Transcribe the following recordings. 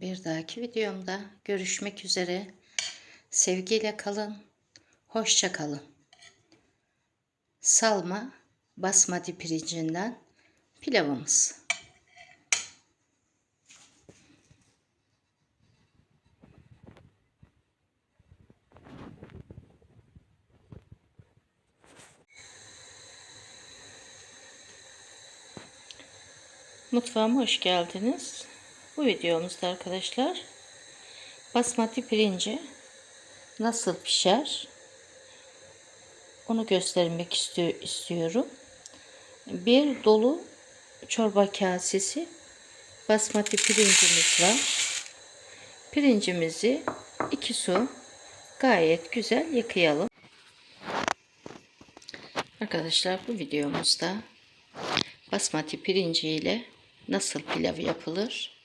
Bir dahaki videomda görüşmek üzere. Sevgiyle kalın. Hoşça kalın. Salma basmati pirincinden pilavımız. Mutfağıma hoş geldiniz. Bu videomuzda arkadaşlar basmati pirinci nasıl pişer onu göstermek istiyor, istiyorum. Bir dolu çorba kasesi basmati pirincimiz var. Pirincimizi iki su gayet güzel yıkayalım. Arkadaşlar bu videomuzda basmati pirinci ile nasıl pilav yapılır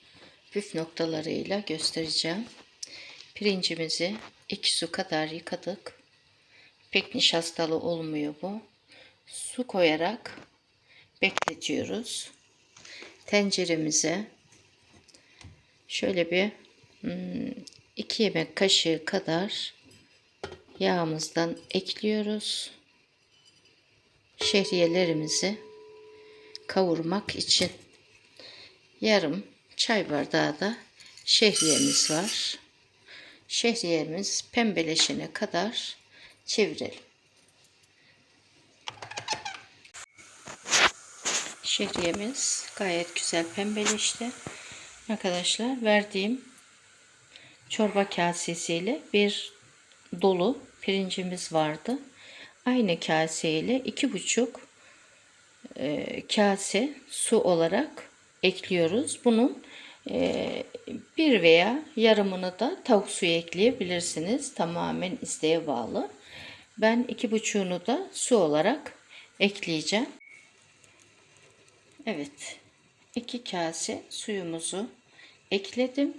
püf noktalarıyla göstereceğim. Pirincimizi iki su kadar yıkadık. Pek nişastalı olmuyor bu. Su koyarak bekletiyoruz. Tenceremize şöyle bir hmm, iki yemek kaşığı kadar yağımızdan ekliyoruz. Şehriyelerimizi kavurmak için yarım çay bardağı da şehriyemiz var. Şehriyemiz pembeleşene kadar çevirelim. Şehriyemiz gayet güzel pembeleşti. Arkadaşlar verdiğim çorba kasesiyle bir dolu pirincimiz vardı. Aynı kaseyle iki buçuk e, kase su olarak ekliyoruz. Bunun bir veya yarımını da tavuk suyu ekleyebilirsiniz. Tamamen isteğe bağlı. Ben iki buçuğunu da su olarak ekleyeceğim. Evet. iki kase suyumuzu ekledim.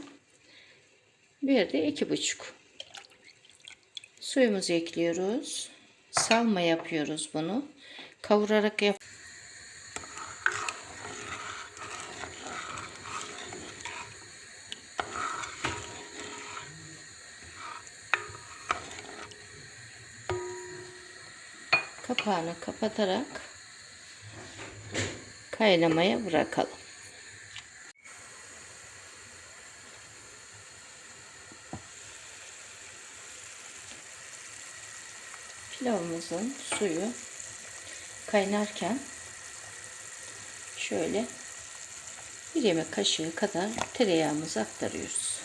Bir de iki buçuk. Suyumuzu ekliyoruz. Salma yapıyoruz bunu. Kavurarak yap. Kapağını kapatarak kaynamaya bırakalım. Pilavımızın suyu kaynarken şöyle bir yemek kaşığı kadar tereyağımızı aktarıyoruz.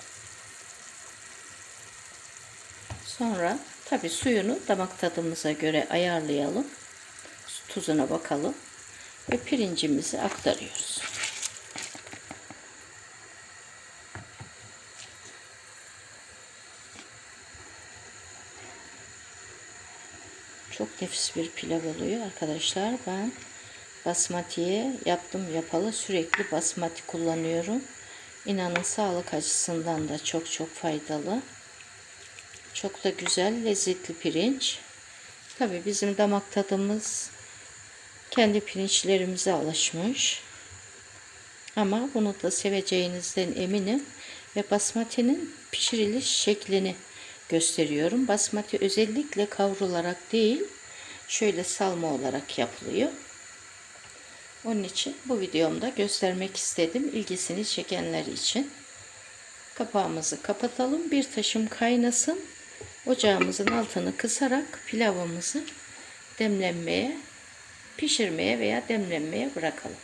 Sonra tabi suyunu damak tadımıza göre ayarlayalım. Tuzuna bakalım. Ve pirincimizi aktarıyoruz. Çok nefis bir pilav oluyor arkadaşlar. Ben basmatiye yaptım yapalı sürekli basmati kullanıyorum. İnanın sağlık açısından da çok çok faydalı. Çok da güzel, lezzetli pirinç. Tabi bizim damak tadımız kendi pirinçlerimize alışmış. Ama bunu da seveceğinizden eminim. Ve basmatinin pişiriliş şeklini gösteriyorum. Basmati özellikle kavrularak değil, şöyle salma olarak yapılıyor. Onun için bu videomda göstermek istedim. ilgisini çekenler için. Kapağımızı kapatalım. Bir taşım kaynasın. Ocağımızın altını kısarak pilavımızı demlenmeye, pişirmeye veya demlenmeye bırakalım.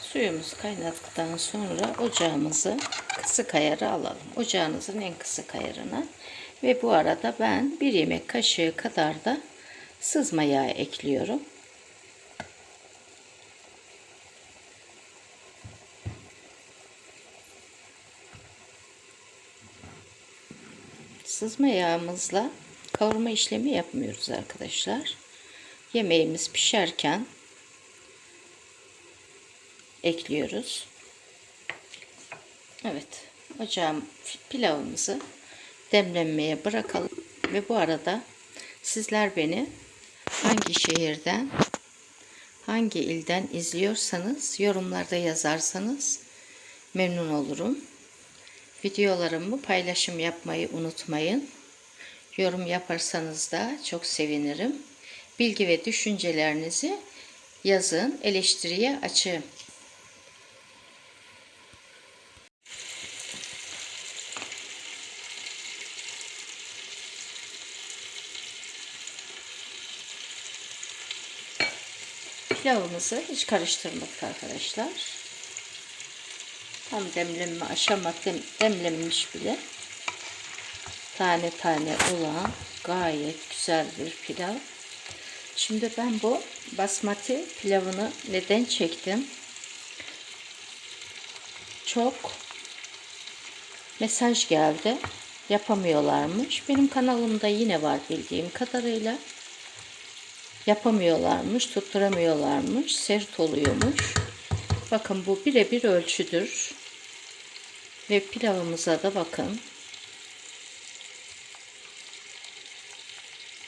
Suyumuzu kaynattıktan sonra ocağımızı kısık ayarı alalım. Ocağınızın en kısık ayarına. Ve bu arada ben bir yemek kaşığı kadar da sızma yağı ekliyorum. Sızma yağımızla kavurma işlemi yapmıyoruz arkadaşlar. Yemeğimiz pişerken ekliyoruz. Evet, ocağım pilavımızı demlenmeye bırakalım. Ve bu arada sizler beni hangi şehirden, hangi ilden izliyorsanız yorumlarda yazarsanız memnun olurum. Videolarımı paylaşım yapmayı unutmayın. Yorum yaparsanız da çok sevinirim. Bilgi ve düşüncelerinizi yazın, eleştiriye açığım. Pilavımızı hiç karıştırmadık arkadaşlar. Tam demlenme aşama dem, demlenmiş bile. Tane tane olan gayet güzel bir pilav. Şimdi ben bu basmati pilavını neden çektim? Çok mesaj geldi. Yapamıyorlarmış. Benim kanalımda yine var bildiğim kadarıyla. Yapamıyorlarmış, tutturamıyorlarmış, sert oluyormuş. Bakın bu birebir ölçüdür. Ve pilavımıza da bakın.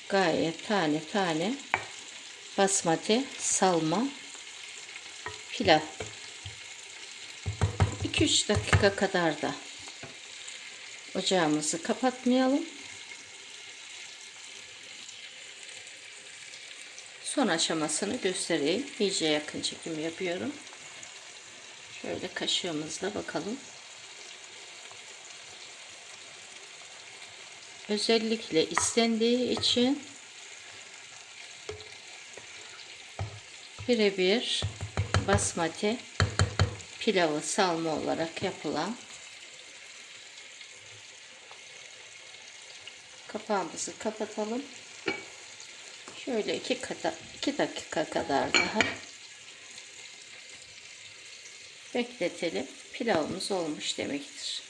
Gayet tane tane basmati salma pilav. 2-3 dakika kadar da ocağımızı kapatmayalım. Son aşamasını göstereyim. İyice yakın çekim yapıyorum. Şöyle kaşığımızla bakalım. Özellikle istendiği için birebir basmati pilavı salma olarak yapılan kapağımızı kapatalım. Şöyle iki, kata, iki dakika kadar daha bekletelim. Pilavımız olmuş demektir.